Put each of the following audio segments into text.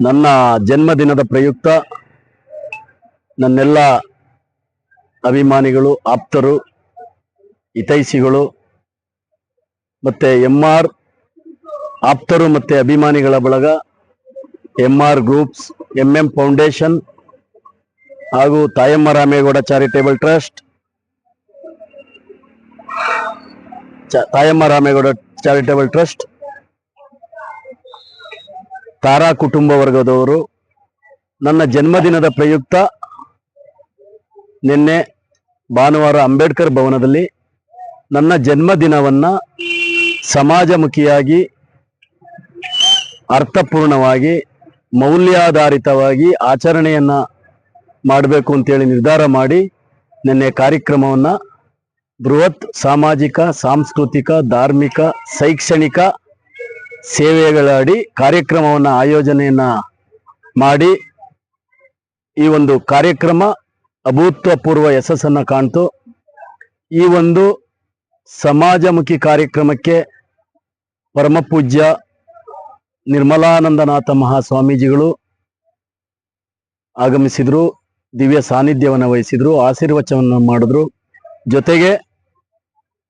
ನನ್ನ ಜನ್ಮದಿನದ ಪ್ರಯುಕ್ತ ನನ್ನೆಲ್ಲ ಅಭಿಮಾನಿಗಳು, ಆಪ್ತರು, ಹಿತೈಷಿಗಳು, ಮತ್ತೆ ಎಂ ಆರ್ ಆಪ್ತರು ಮತ್ತೆ ಅಭಿಮಾನಿಗಳ ಬಳಗ M R groups M M foundation ಹಾಗೂ ತಾಯಮ್ಮ ರಾಮೇಗೌಡ ಚಾರಿಟೇಬಲ್ ಟ್ರಸ್ಟ್, ಚ- ತಾಯಮ್ಮ ರಾಮೇಗೌಡ ಚಾರಿಟೇಬಲ್ ಟ್ರಸ್ಟ್ ತಾರಾ ಕುಟುಂಬ ವರ್ಗದವರು, ನನ್ನ ಜನ್ಮದಿನದ ಪ್ರಯುಕ್ತ ನಿನ್ನೆ ಭಾನುವಾರ ಅಂಬೇಡ್ಕರ್ ಭವನದಲ್ಲಿ ನನ್ನ ಜನ್ಮದಿನವನ್ನ ಸಮಾಜಮುಖಿಯಾಗಿ, ಅರ್ಥಪೂರ್ಣವಾಗಿ, ಮೌಲ್ಯಾಧಾರಿತವಾಗಿ ಆಚರಣೆಯನ್ನ ಮಾಡಬೇಕು ಅಂತೇಳಿ ನಿರ್ಧಾರ ಮಾಡಿ ನಿನ್ನೆ ಕಾರ್ಯಕ್ರಮವನ್ನು ಬೃಹತ್ ಸಾಮಾಜಿಕ, ಸಾಂಸ್ಕೃತಿಕ, ಧಾರ್ಮಿಕ, ಶೈಕ್ಷಣಿಕ ಸೇವೆಗಳ ಅಡಿ ಕಾರ್ಯಕ್ರಮವನ್ನ, ಆಯೋಜನೆಯನ್ನ ಮಾಡಿ ಈ ಒಂದು ಕಾರ್ಯಕ್ರಮ ಅಭೂತಪೂರ್ವ ಯಶಸ್ಸನ್ನು ಕಾಣ್ತು. ಈ ಒಂದು ಸಮಾಜಮುಖಿ ಕಾರ್ಯಕ್ರಮಕ್ಕೆ ಪರಮಪೂಜ್ಯ ನಿರ್ಮಲಾನಂದನಾಥ ಮಹಾಸ್ವಾಮೀಜಿಗಳು ಆಗಮಿಸಿದ್ರು, ದಿವ್ಯ ಸಾನ್ನಿಧ್ಯವನ್ನು ವಹಿಸಿದ್ರು, ಆಶೀರ್ವಚನವನ್ನು ಮಾಡಿದ್ರು. ಜೊತೆಗೆ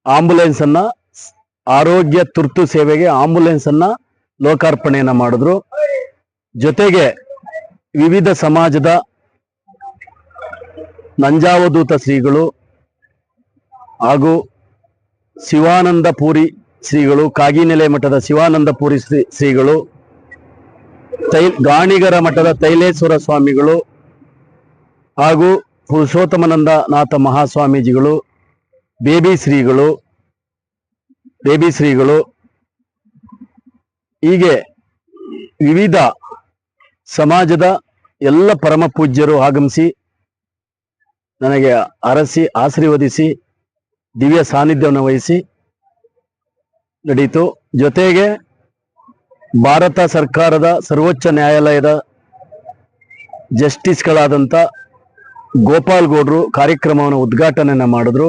ಆಂಬುಲೆನ್ಸ್ ಅನ್ನ ಆರೋಗ್ಯ ತುರ್ತು ಸೇವೆಗೆ ಆಂಬುಲೆನ್ಸ್ ಅನ್ನ ಲೋಕಾರ್ಪಣೆಯನ್ನ ಮಾಡಿದ್ರು. ಜೊತೆಗೆ ವಿವಿಧ ಸಮಾಜದ ನಂಜಾವಧೂತ ಶ್ರೀಗಳು ಹಾಗೂ ಶಿವಾನಂದ ಪೂರಿ ಶ್ರೀಗಳು, ಕಾಗಿನೆಲೆ ಮಠದ ಶಿವಾನಂದ ಪೂರಿ ಶ್ರೀ, ಶ್ರೀಗಳು, ತೈ, ಗಾಣಿಗರ ಮಠದ ತೈಲೇಶ್ವರ ಸ್ವಾಮಿಗಳು ಹಾಗೂ ಪುರುಷೋತ್ತಮನಂದ ನಾಥ ಮಹಾಸ್ವಾಮೀಜಿಗಳು, ಬೇಬಿ ಶ್ರೀಗಳು ಬೇಬಿ ಶ್ರೀಗಳು ಹೀಗೆ ವಿವಿಧ ಸಮಾಜದ ಎಲ್ಲ ಪರಮ ಪೂಜ್ಯರು ಆಗಮಿಸಿ ನನಗೆ ಅರಸಿ, ಆಶೀರ್ವದಿಸಿ, ದಿವ್ಯ ಸಾನ್ನಿಧ್ಯವನ್ನು ವಹಿಸಿ ನಡೀತು ಜೊತೆಗೆ ಭಾರತ ಸರ್ಕಾರದ ಸರ್ವೋಚ್ಚ ನ್ಯಾಯಾಲಯದ ಜಸ್ಟಿಸ್ಗಳಾದಂಥ ಗೋಪಾಲ್ ಗೌಡ್ರು ಕಾರ್ಯಕ್ರಮವನ್ನು ಉದ್ಘಾಟನೆಯನ್ನು ಮಾಡಿದ್ರು.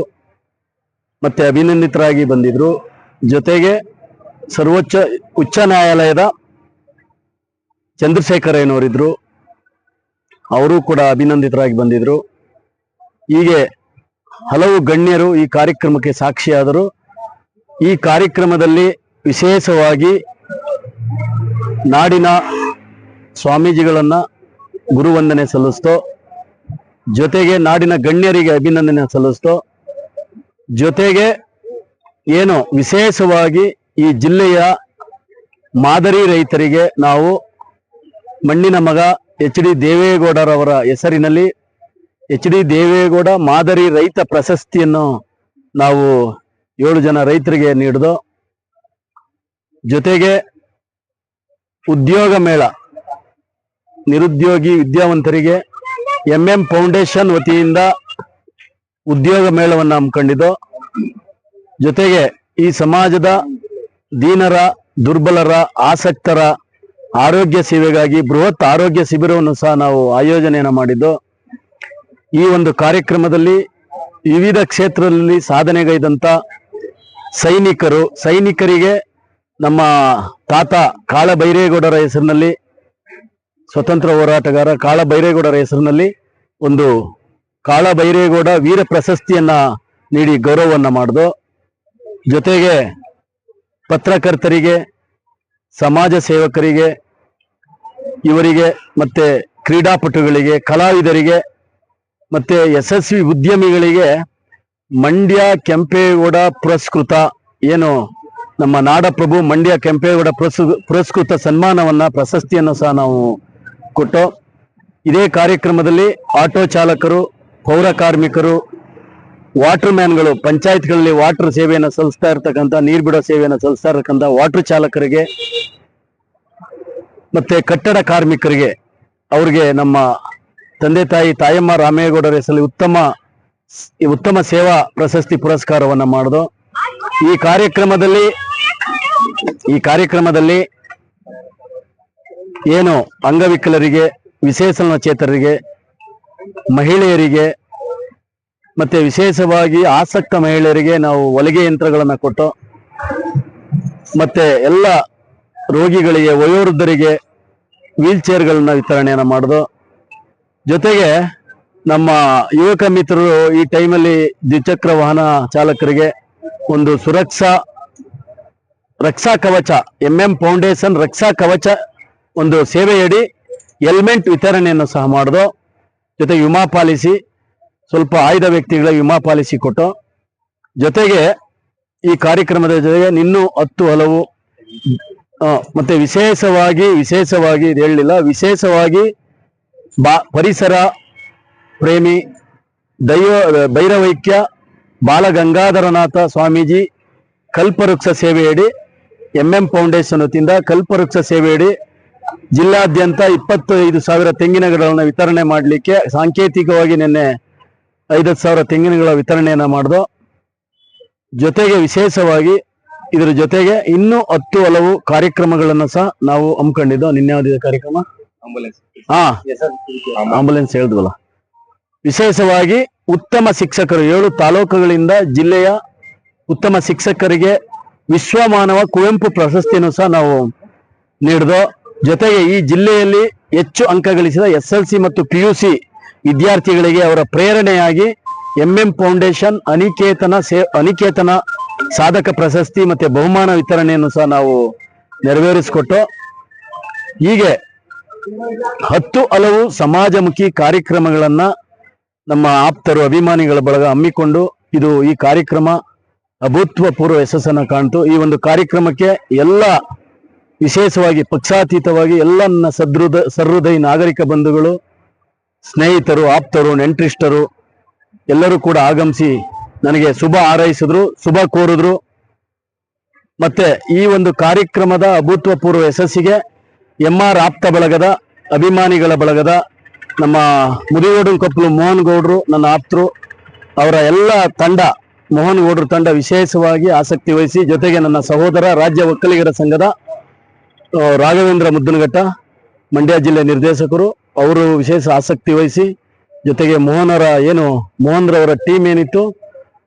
ಮತ್ತೆ ಅಭಿನಂದಿತರಾಗಿ ಬಂದಿದ್ರು. ಜೊತೆಗೆ ಸರ್ವೋಚ್ಚ ಉಚ್ಚ ನ್ಯಾಯಾಲಯದ ಚಂದ್ರಶೇಖರಯ್ಯನವರಿದ್ರು ಅವರು ಕೂಡ ಅಭಿನಂದಿತರಾಗಿ ಬಂದಿದ್ರು. ಹೀಗೆ ಹಲವು ಗಣ್ಯರು ಈ ಕಾರ್ಯಕ್ರಮಕ್ಕೆ ಸಾಕ್ಷಿಯಾದರು. ಈ ಕಾರ್ಯಕ್ರಮದಲ್ಲಿ ವಿಶೇಷವಾಗಿ ನಾಡಿನ ಸ್ವಾಮೀಜಿಗಳನ್ನ ಗುರುವಂದನೆ ಸಲ್ಲಿಸ್ತೋ. ಜೊತೆಗೆ ನಾಡಿನ ಗಣ್ಯರಿಗೆ ಅಭಿನಂದನೆ ಸಲ್ಲಿಸ್ತೋ. ಜೊತೆಗೆ ಏನು ವಿಶೇಷವಾಗಿ ಈ ಜಿಲ್ಲೆಯ ಮಾದರಿ ರೈತರಿಗೆ ನಾವು ಮಣ್ಣಿನ ಮಗ ಎಚ್ ಡಿ ದೇವೇಗೌಡರವರ ಹೆಸರಿನಲ್ಲಿ ಎಚ್ ಡಿ ದೇವೇಗೌಡ ಮಾದರಿ ರೈತ ಪ್ರಶಸ್ತಿಯನ್ನು ನಾವು ಏಳು ಜನ ರೈತರಿಗೆ ನೀಡಿದೋ ಜೊತೆಗೆ ಉದ್ಯೋಗ ಮೇಳ, ನಿರುದ್ಯೋಗಿ ವಿದ್ಯಾವಂತರಿಗೆ ಎಂ ಎಂ ಫೌಂಡೇಶನ್ ವತಿಯಿಂದ ಉದ್ಯೋಗ ಮೇಳವನ್ನು ಹಮ್ಮಿಕೊಂಡಿದ್ದು ಜೊತೆಗೆ ಈ ಸಮಾಜದ ದೀನರ, ದುರ್ಬಲರ, ಆಸಕ್ತರ ಆರೋಗ್ಯ ಸೇವೆಗಾಗಿ ಬೃಹತ್ ಆರೋಗ್ಯ ಶಿಬಿರವನ್ನು ಸಹ ನಾವು ಆಯೋಜನೆಯನ್ನು ಮಾಡಿದ್ದು, ಈ ಒಂದು ಕಾರ್ಯಕ್ರಮದಲ್ಲಿ ವಿವಿಧ ಕ್ಷೇತ್ರದಲ್ಲಿ ಸಾಧನೆಗೈದಂಥ ಸೈನಿಕರು, ಸೈನಿಕರಿಗೆ ನಮ್ಮ ತಾತ ಕಾಳಬೈರೇಗೌಡರ ಹೆಸರಿನಲ್ಲಿ, ಸ್ವತಂತ್ರ ಹೋರಾಟಗಾರ ಕಾಳ ಬೈರೇಗೌಡರ ಹೆಸರಿನಲ್ಲಿ ಒಂದು ಕಾಳಭೈರೇಗೌಡ ವೀರ ಪ್ರಶಸ್ತಿಯನ್ನು ನೀಡಿ ಗೌರವವನ್ನು ಮಾಡಿದು ಜೊತೆಗೆ ಪತ್ರಕರ್ತರಿಗೆ, ಸಮಾಜ ಸೇವಕರಿಗೆ, ಇವರಿಗೆ ಮತ್ತೆ ಕ್ರೀಡಾಪಟುಗಳಿಗೆ, ಕಲಾವಿದರಿಗೆ, ಮತ್ತೆ ಯಶಸ್ವಿ ಉದ್ಯಮಿಗಳಿಗೆ ಮಂಡ್ಯ ಕೆಂಪೇಗೌಡ ಪುರಸ್ಕೃತ ಏನು ನಮ್ಮ ನಾಡಪ್ರಭು ಮಂಡ್ಯ ಕೆಂಪೇಗೌಡ ಪುರಸ್, ಪುರಸ್ಕೃತ ಸನ್ಮಾನವನ್ನ, ಪ್ರಶಸ್ತಿಯನ್ನು ಸಹ ನಾವು ಕೊಟ್ಟು ಇದೇ ಕಾರ್ಯಕ್ರಮದಲ್ಲಿ ಆಟೋ ಚಾಲಕರು, ಪೌರ ಕಾರ್ಮಿಕರು ವಾಟರ್ ಮ್ಯಾನ್ಗಳು ಪಂಚಾಯತ್ಗಳಲ್ಲಿ ವಾಟರ್ ಸೇವೆಯನ್ನು ಸಲ್ಲಿಸ್ತಾ ಇರ್ತಕ್ಕಂಥ, ನೀರು ಬಿಡೋ ಸೇವೆಯನ್ನು ಸಲ್ಲಿಸ್ತಾ ಇರ್ತಕ್ಕಂಥ ವಾಟರ್ ಚಾಲಕರಿಗೆ ಮತ್ತೆ ಕಟ್ಟಡ ಕಾರ್ಮಿಕರಿಗೆ ಅವ್ರಿಗೆ ನಮ್ಮ ತಂದೆ ತಾಯಿ ತಾಯಮ್ಮ ರಾಮೇಗೌಡರ ಹೆಸರಲ್ಲಿ ಉತ್ತಮ ಉತ್ತಮ ಸೇವಾ ಪ್ರಶಸ್ತಿ ಪುರಸ್ಕಾರವನ್ನ ಮಾಡಿದು. ಈ ಕಾರ್ಯಕ್ರಮದಲ್ಲಿ ಈ ಕಾರ್ಯಕ್ರಮದಲ್ಲಿ ಏನು ಅಂಗವಿಕಲರಿಗೆ ವಿಶೇಷಚೇತನರಿಗೆ ಮಹಿಳೆಯರಿಗೆ ಮತ್ತೆ ವಿಶೇಷವಾಗಿ ಆಸಕ್ತ ಮಹಿಳೆಯರಿಗೆ ನಾವು ಹೊಲಿಗೆ ಯಂತ್ರಗಳನ್ನು ಕೊಟ್ಟು, ಮತ್ತೆ ಎಲ್ಲ ರೋಗಿಗಳಿಗೆ, ವಯೋವೃದ್ಧರಿಗೆ ವೀಲ್ ಚೇರ್ಗಳನ್ನ ವಿತರಣೆಯನ್ನು ಮಾಡೋದು. ಜೊತೆಗೆ ನಮ್ಮ ಯುವಕ ಮಿತ್ರರು ಈ ಟೈಮಲ್ಲಿ ದ್ವಿಚಕ್ರ ವಾಹನ ಚಾಲಕರಿಗೆ ಒಂದು ಸುರಕ್ಷಾ, ರಕ್ಷಾ ಕವಚ ಎಂ ಎಂ ಫೌಂಡೇಶನ್ ರಕ್ಷಾ ಕವಚ ಒಂದು ಸೇವೆಯಡಿ ಹೆಲ್ಮೆಟ್ ವಿತರಣೆಯನ್ನು ಸಹ ಮಾಡೋದು. ಜೊತೆಗೆ ವಿಮಾ ಪಾಲಿಸಿ ಸ್ವಲ್ಪ ಆಯ್ದ ವ್ಯಕ್ತಿಗಳ ವಿಮಾ ಪಾಲಿಸಿ ಕೊಟ್ಟು ಜೊತೆಗೆ ಈ ಕಾರ್ಯಕ್ರಮದ ಜೊತೆಗೆ ನಿನ್ನೂ ಹತ್ತು ಹಲವು ಮತ್ತೆ ವಿಶೇಷವಾಗಿ ವಿಶೇಷವಾಗಿ ಇದು ಹೇಳಲಿಲ್ಲ, ವಿಶೇಷವಾಗಿ ಬಾ, ಪರಿಸರ ಪ್ರೇಮಿ ದೈವ, ಭೈರವೈಕ್ಯ ಬಾಲಗಂಗಾಧರನಾಥ ಸ್ವಾಮೀಜಿ ಕಲ್ಪವೃಕ್ಷ ಸೇವೆಯಡಿ ಎಂ ಎಂ ಫೌಂಡೇಶನ್ ವತಿಯಿಂದ ಕಲ್ಪವೃಕ್ಷ ಸೇವೆಯಡಿ ಜಿಲ್ಲಾದ್ಯಂತ ಇಪ್ಪತ್ತೈದು ಸಾವಿರ ತೆಂಗಿನ ಗಿಡಗಳನ್ನು ವಿತರಣೆ ಮಾಡಲಿಕ್ಕೆ ಸಾಂಕೇತಿಕವಾಗಿ ನಿನ್ನೆ ಐದತ್ತು ಸಾವಿರ ತೆಂಗಿನಗಳ ವಿತರಣೆಯನ್ನು ಮಾಡಿದೋ ಜೊತೆಗೆ ವಿಶೇಷವಾಗಿ ಇದರ ಜೊತೆಗೆ ಇನ್ನೂ ಹತ್ತು ಹಲವು ಕಾರ್ಯಕ್ರಮಗಳನ್ನು ಸಹ ನಾವು ಹಮ್ಮಿಕೊಂಡಿದ್ದೋ. ನಿನ್ನೆ ಯಾವ್ದಿದೆ ಕಾರ್ಯಕ್ರಮ? ಹಾ. ಆಂಬುಲೆನ್ಸ್ ಹೇಳಿದ್ವಲ್ಲ. ವಿಶೇಷವಾಗಿ ಉತ್ತಮ ಶಿಕ್ಷಕರು ಏಳು ತಾಲೂಕುಗಳಿಂದ ಜಿಲ್ಲೆಯ ಉತ್ತಮ ಶಿಕ್ಷಕರಿಗೆ ವಿಶ್ವಮಾನವ ಕುವೆಂಪು ಪ್ರಶಸ್ತಿಯನ್ನು ಸಹ ನಾವು ನೀಡಿದೋ ಜೊತೆಗೆ ಈ ಜಿಲ್ಲೆಯಲ್ಲಿ ಹೆಚ್ಚು ಅಂಕ ಗಳಿಸಿದ ಎಸ್ ಎಲ್ ಸಿ ಮತ್ತು ಪಿ ಯು ಸಿ ವಿದ್ಯಾರ್ಥಿಗಳಿಗೆ ಅವರ ಪ್ರೇರಣೆಯಾಗಿ ಎಂ ಎಂ ಫೌಂಡೇಶನ್ ಅನಿಕೇತನ ಸೇ, ಅನಿಕೇತನ ಸಾಧಕ ಪ್ರಶಸ್ತಿ ಮತ್ತೆ ಬಹುಮಾನ ವಿತರಣೆಯನ್ನು ಸಹ ನಾವು ನೆರವೇರಿಸಿಕೊಟ್ಟು ಹೀಗೆ ಹತ್ತು ಹಲವು ಸಮಾಜಮುಖಿ ಕಾರ್ಯಕ್ರಮಗಳನ್ನ ನಮ್ಮ ಆಪ್ತರು, ಅಭಿಮಾನಿಗಳ ಬಳಗ ಹಮ್ಮಿಕೊಂಡು ಇದು ಈ ಕಾರ್ಯಕ್ರಮ ಅಭೂತಪೂರ್ವ ಯಶಸ್ಸನ್ನು ಕಾಣ್ತು. ಈ ಒಂದು ಕಾರ್ಯಕ್ರಮಕ್ಕೆ ಎಲ್ಲ ವಿಶೇಷವಾಗಿ ಪಕ್ಷಾತೀತವಾಗಿ ಎಲ್ಲ ನನ್ನ ಸದೃದ, ಸಹೃದಯ ನಾಗರಿಕ ಬಂಧುಗಳು ಸ್ನೇಹಿತರು, ಆಪ್ತರು, ನೆಂಟ್ರಿಷ್ಟರು ಎಲ್ಲರೂ ಕೂಡ ಆಗಮಿಸಿ ನನಗೆ ಶುಭ ಹಾರೈಸಿದ್ರು, ಶುಭ ಕೋರಿದ್ರು. ಮತ್ತೆ ಈ ಒಂದು ಕಾರ್ಯಕ್ರಮದ ಅಭೂತಪೂರ್ವ ಯಶಸ್ಸಿಗೆ ಎಂ ಆರ್ ಆಪ್ತ ಬಳಗದ, ಅಭಿಮಾನಿಗಳ ಬಳಗದ ನಮ್ಮ ಮುದಿಗೋಡು ಕೊಪ್ಪಲು ಮೋಹನ್ ಗೌಡ್ರು, ನನ್ನ ಆಪ್ತರು, ಅವರ ಎಲ್ಲ ತಂಡ, ಮೋಹನ್ ಗೌಡ್ರ ತಂಡ ವಿಶೇಷವಾಗಿ ಆಸಕ್ತಿ ವಹಿಸಿ ಜೊತೆಗೆ ನನ್ನ ಸಹೋದರ, ರಾಜ್ಯ ಒಕ್ಕಲಿಗರ ಸಂಘದ ರಾಘವೇಂದ್ರ ಮುದ್ದನಘಟ್ಟ ಮಂಡ್ಯ ಜಿಲ್ಲೆ ನಿರ್ದೇಶಕರು, ಅವರು ವಿಶೇಷ ಆಸಕ್ತಿ ವಹಿಸಿ, ಜೊತೆಗೆ ಮೋಹನರ ಏನು, ಮೋಹನ್ರವರ ಟೀಮ್ ಏನಿತ್ತು,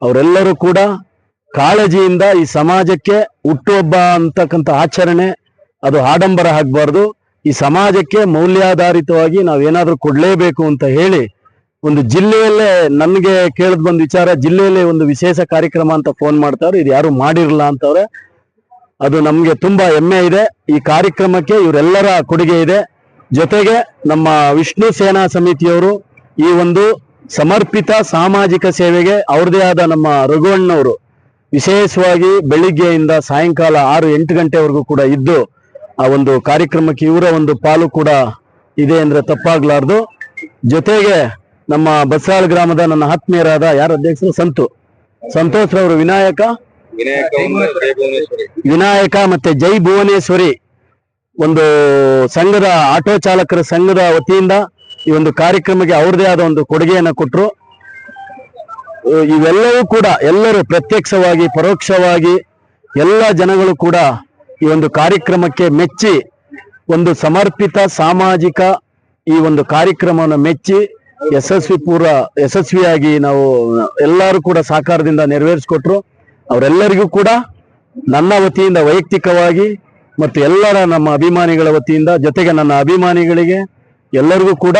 ಅವರೆಲ್ಲರೂ ಕೂಡ ಕಾಳಜಿಯಿಂದ ಈ ಸಮಾಜಕ್ಕೆ ಹುಟ್ಟುಹಬ್ಬ ಅಂತಕ್ಕಂಥ ಆಚರಣೆ, ಅದು ಆಡಂಬರ ಆಗಬಾರ್ದು. ಈ ಸಮಾಜಕ್ಕೆ ಮೌಲ್ಯಾಧಾರಿತವಾಗಿ ನಾವೇನಾದ್ರೂ ಕೊಡ್ಲೇಬೇಕು ಅಂತ ಹೇಳಿ, ಒಂದು ಜಿಲ್ಲೆಯಲ್ಲೇ ನನಗೆ ಕೇಳಿದ್ ಬಂದ ವಿಚಾರ, ಜಿಲ್ಲೆಯಲ್ಲೇ ಒಂದು ವಿಶೇಷ ಕಾರ್ಯಕ್ರಮ ಅಂತ ಫೋನ್ ಮಾಡ್ತಾರೆ ಇದು ಯಾರು ಮಾಡಿರಲ್ಲ ಅಂತವ್ರೆ. ಅದು ನಮಗೆ ತುಂಬಾ ಹೆಮ್ಮೆ ಇದೆ. ಈ ಕಾರ್ಯಕ್ರಮಕ್ಕೆ ಇವರೆಲ್ಲರ ಕೊಡುಗೆ ಇದೆ. ಜೊತೆಗೆ ನಮ್ಮ ವಿಷ್ಣು ಸೇನಾ ಸಮಿತಿಯವರು ಈ ಒಂದು ಸಮರ್ಪಿತ ಸಾಮಾಜಿಕ ಸೇವೆಗೆ ಅವ್ರದೇ ಆದ ನಮ್ಮ ರಘುವಣ್ಣವರು ವಿಶೇಷವಾಗಿ ಬೆಳಿಗ್ಗೆಯಿಂದ ಸಾಯಂಕಾಲ ಆರು ಎಂಟು ಗಂಟೆವರೆಗೂ ಕೂಡ ಇದ್ದು ಆ ಒಂದು ಕಾರ್ಯಕ್ರಮಕ್ಕೆ ಇವರ ಒಂದು ಪಾಲು ಕೂಡ ಇದೆ ಅಂದ್ರೆ ತಪ್ಪಾಗ್ಲಾರ್ದು. ಜೊತೆಗೆ ನಮ್ಮ ಬಸ್ಸಾಳ್ ಗ್ರಾಮದ ನನ್ನ ಆತ್ಮೀಯರಾದ ಯಾರ ಅಧ್ಯಕ್ಷರು? ಸಂತು. ಸಂತೋಷ್ ರವರು ವಿನಾಯಕ ವಿನಾಯಕ ಮತ್ತೆ ಜೈ ಭುವನೇಶ್ವರಿ. ಒಂದು ಸಂಘದ ಆಟೋ ಚಾಲಕರ ಸಂಘದ ವತಿಯಿಂದ ಈ ಒಂದು ಕಾರ್ಯಕ್ರಮಕ್ಕೆ ಅವ್ರದೇ ಆದ ಒಂದು ಕೊಡುಗೆಯನ್ನ ಕೊಟ್ಟರು ಇವೆಲ್ಲವೂ ಕೂಡ ಎಲ್ಲರೂ ಪ್ರತ್ಯಕ್ಷವಾಗಿ, ಪರೋಕ್ಷವಾಗಿ ಎಲ್ಲ ಜನಗಳು ಕೂಡ ಈ ಒಂದು ಕಾರ್ಯಕ್ರಮಕ್ಕೆ ಮೆಚ್ಚಿ ಒಂದು ಸಮರ್ಪಿತ, ಸಾಮಾಜಿಕ ಈ ಒಂದು ಕಾರ್ಯಕ್ರಮವನ್ನು ಮೆಚ್ಚಿ ಯಶಸ್ವಿ ಪೂರ್ವ, ಯಶಸ್ವಿಯಾಗಿ ನಾವು ಎಲ್ಲರೂ ಕೂಡ ಸಹಕಾರದಿಂದ ನೆರವೇರಿಸಿಕೊಟ್ರು. ಅವರೆಲ್ಲರಿಗೂ ಕೂಡ ನನ್ನ ವತಿಯಿಂದ ವೈಯಕ್ತಿಕವಾಗಿ ಮತ್ತು ಎಲ್ಲರ ನಮ್ಮ ಅಭಿಮಾನಿಗಳ ವತಿಯಿಂದ ಜೊತೆಗೆ ನನ್ನ ಅಭಿಮಾನಿಗಳಿಗೆ ಎಲ್ಲರಿಗೂ ಕೂಡ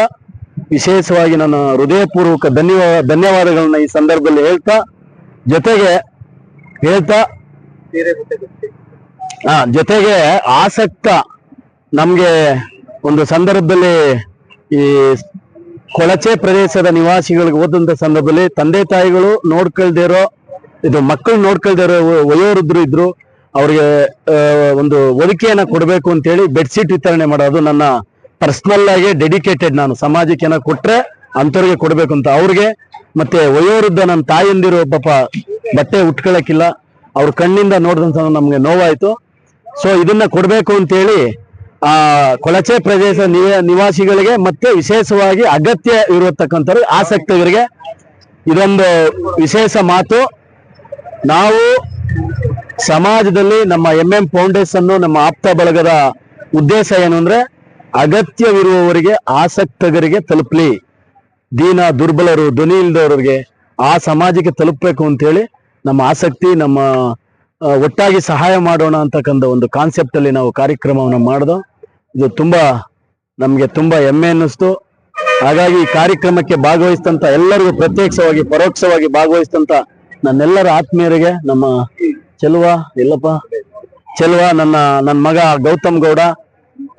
ವಿಶೇಷವಾಗಿ ನನ್ನ ಹೃದಯಪೂರ್ವಕ ಧನ್ಯವಾದ ಧನ್ಯವಾದಗಳನ್ನ ಈ ಸಂದರ್ಭದಲ್ಲಿ ಹೇಳ್ತಾ, ಜೊತೆಗೆ ಹೇಳ್ತಾ ಆ ಜೊತೆಗೆ ಆಸಕ್ತ ನಮ್ಗೆ ಒಂದು ಸಂದರ್ಭದಲ್ಲಿ ಈ ಕೊಳಚೆ ಪ್ರದೇಶದ ನಿವಾಸಿಗಳಿಗೆ ಓದಂತ ಸಂದರ್ಭದಲ್ಲಿ ತಂದೆ ತಾಯಿಗಳು ನೋಡ್ಕೊಳ್ದಿರೋ, ಇದು ಮಕ್ಕಳು ನೋಡ್ಕೊಳ್ದಿರೋ ವಯೋವೃದ್ಧರು ಇದ್ರು ಅವ್ರಿಗೆ ಒಂದು ಒದಕೆಯನ್ನ ಕೊಡಬೇಕು ಅಂತೇಳಿ ಬೆಡ್ಶೀಟ್ ವಿತರಣೆ ಮಾಡೋದು ನನ್ನ ಪರ್ಸನಲ್ ಆಗಿ ಡೆಡಿಕೇಟೆಡ್ ನಾನು. ಸಮಾಜಕ್ಕೆ ಏನೋ ಕೊಟ್ರೆ ಅಂಥವ್ರಿಗೆ ಕೊಡಬೇಕು ಅಂತ. ಅವ್ರಿಗೆ ಮತ್ತೆ ವಯೋವೃದ್ಧ ನನ್ನ ತಾಯಂದಿರು ಪಾಪ ಬಟ್ಟೆ ಉಟ್ಕೊಳಕ್ಕಿಲ್ಲ ಅವ್ರ ಕಣ್ಣಿಂದ ನೋಡಿದಂತ ನಮಗೆ ನೋವಾಯಿತು. ಸೊ ಇದನ್ನ ಕೊಡಬೇಕು ಅಂತೇಳಿ, ಆ, ಕೊಳಚೆ ಪ್ರದೇಶ ನಿವ- ನಿವಾಸಿಗಳಿಗೆ ಮತ್ತೆ ವಿಶೇಷವಾಗಿ ಅಗತ್ಯ ಇರತಕ್ಕಂಥವ್ರು ಆಸಕ್ತರಿಗೆ ಇದೊಂದು ವಿಶೇಷ ಮಾತು. ನಾವು ಸಮಾಜದಲ್ಲಿ ನಮ್ಮ ಎಂ ಎಂ ಫೌಂಡೇಶನ್ ನಮ್ಮ ಆಪ್ತ ಬಳಗದ ಉದ್ದೇಶ ಏನು ಅಂದ್ರೆ ಅಗತ್ಯವಿರುವವರಿಗೆ ಆಸಕ್ತಗರಿಗೆ ತಲುಪಲಿ. ದೀನ ದುರ್ಬಲರು ಧ್ವನಿ ಇಲ್ದವರಿಗೆ ಆ ಸಮಾಜಕ್ಕೆ ತಲುಪಬೇಕು ಅಂತೇಳಿ ನಮ್ಮ ಆಸಕ್ತಿ, ನಮ್ಮ ಒಟ್ಟಾಗಿ ಸಹಾಯ ಮಾಡೋಣ ಅಂತಕ್ಕಂಥ ಒಂದು ಕಾನ್ಸೆಪ್ಟ್ ಅಲ್ಲಿ ನಾವು ಕಾರ್ಯಕ್ರಮವನ್ನು ಮಾಡ್ದೋ. ಇದು ತುಂಬಾ ನಮ್ಗೆ ತುಂಬಾ ಹೆಮ್ಮೆ ಅನ್ನಿಸ್ತು. ಹಾಗಾಗಿ ಈ ಕಾರ್ಯಕ್ರಮಕ್ಕೆ ಭಾಗವಹಿಸಿದಂತ ಎಲ್ಲರಿಗೂ ಪ್ರತ್ಯಕ್ಷವಾಗಿ ಪರೋಕ್ಷವಾಗಿ ಭಾಗವಹಿಸಿದಂತ ನನ್ನೆಲ್ಲರ ಆತ್ಮೀಯರಿಗೆ ನಮ್ಮ ಚೆಲುವ, ಎಲ್ಲಪ್ಪ. ಚೆಲುವ, ನನ್ನ ನನ್ನ ಮಗ ಗೌತಮ್ ಗೌಡ.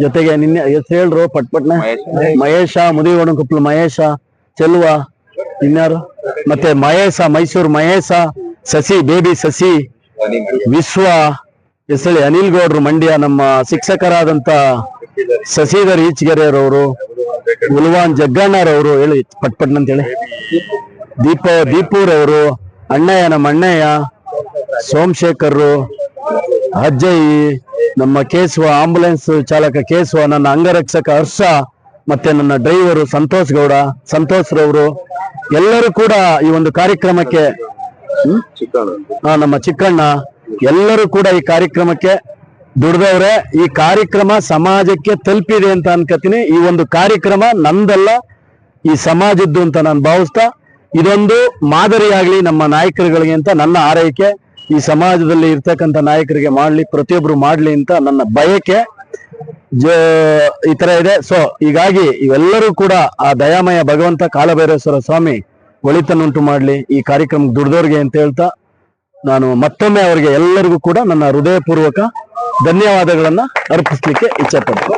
ಜೊತೆಗೆ ನಿನ್ನೆ ಎಸ್ ಹೇಳ್ರು ಪಟ್ಪಟ್ನೆ ಮಹೇಶ ಮಹೇಶ ಕುಪ್ಲು ಮಹೇಶ, ಚೆಲುವ, ಇನ್ಯಾರು? ಮತ್ತೆ ಮಹೇಶ, ಮೈಸೂರು ಮಹೇಶ, ಸಸಿ, ಬೇಬಿ ಸಸಿ, ವಿಶ್ವ ಹೆಸಳಿ ಅನಿಲ್ ಗೌಡ್ರು ಮಂಡ್ಯ, ನಮ್ಮ ಶಿಕ್ಷಕರಾದಂತ ಶಶಿಧರ್ ಈಚಗೆರೆಯರವರು ಉಲ್ವಾನ್ ಜಗ್ಗಣ್ಣರವರು, ಹೇಳಿ ಪಟ್ಪಟ್ನಂತೇಳಿ ಪಟ್ ಅಂತೇಳಿ ದೀಪ, ದೀಪೂರವರು, ಅಣ್ಣಯ್ಯ, ನಮ್ಮ ಅಣ್ಣಯ್ಯ ಸೋಮಶೇಖರ್ರು ಅಜ್ಜಯ್ಯ ನಮ್ಮ ಕೇಶವ ಆಂಬುಲೆನ್ಸ್ ಚಾಲಕ ಕೇಶವ, ನನ್ನ ಅಂಗರಕ್ಷಕ ಹರ್ಷ, ಮತ್ತೆ ನನ್ನ ಡ್ರೈವರ್ ಸಂತೋಷ್ ಗೌಡ, ಸಂತೋಷ್ ರವರು, ಎಲ್ಲರೂ ಕೂಡ ಈ ಒಂದು ಕಾರ್ಯಕ್ರಮಕ್ಕೆ ನಮ್ಮ ಚಿಕ್ಕಣ್ಣ, ಎಲ್ಲರೂ ಕೂಡ ಈ ಕಾರ್ಯಕ್ರಮಕ್ಕೆ ದುಡ್ದವ್ರೆ ಈ ಕಾರ್ಯಕ್ರಮ ಸಮಾಜಕ್ಕೆ ತಲುಪಿದೆ ಅಂತ ಅನ್ಕೋತೀನಿ ಈ ಒಂದು ಕಾರ್ಯಕ್ರಮ ನಂದಲ್ಲ, ಈ ಸಮಾಜದ್ದು ಅಂತ ನಾನು ಭಾವಿಸ್ತಾ, ಇದೊಂದು ಮಾದರಿಯಾಗ್ಲಿ ನಮ್ಮ ನಾಯಕರುಗಳಿಗೆ ಅಂತ ನನ್ನ ಆರೈಕೆ ಈ ಸಮಾಜದಲ್ಲಿ ಇರ್ತಕ್ಕಂಥ ನಾಯಕರಿಗೆ ಮಾಡ್ಲಿ, ಪ್ರತಿಯೊಬ್ರು ಮಾಡ್ಲಿ ಅಂತ ನನ್ನ ಬಯಕೆ. ಈ ತರ ಇದೆ. ಸೊ ಹೀಗಾಗಿ ಇವೆಲ್ಲರೂ ಕೂಡ ಆ ದಯಾಮಯ ಭಗವಂತ ಕಾಲಭೈರೇಶ್ವರ ಸ್ವಾಮಿ ಒಳಿತನ್ನುಂಟು ಮಾಡ್ಲಿ ಈ ಕಾರ್ಯಕ್ರಮ ದುಡ್ದವ್ರಿಗೆ ಅಂತ ಹೇಳ್ತಾ ನಾನು ಮತ್ತೊಮ್ಮೆ ಅವರಿಗೆ ಎಲ್ಲರಿಗೂ ಕೂಡ ನನ್ನ ಹೃದಯಪೂರ್ವಕ ಧನ್ಯವಾದಗಳನ್ನ ಅರ್ಪಿಸ್ಲಿಕ್ಕೆ ಇಚ್ಛೆ ಪಡ್ತೀನಿ.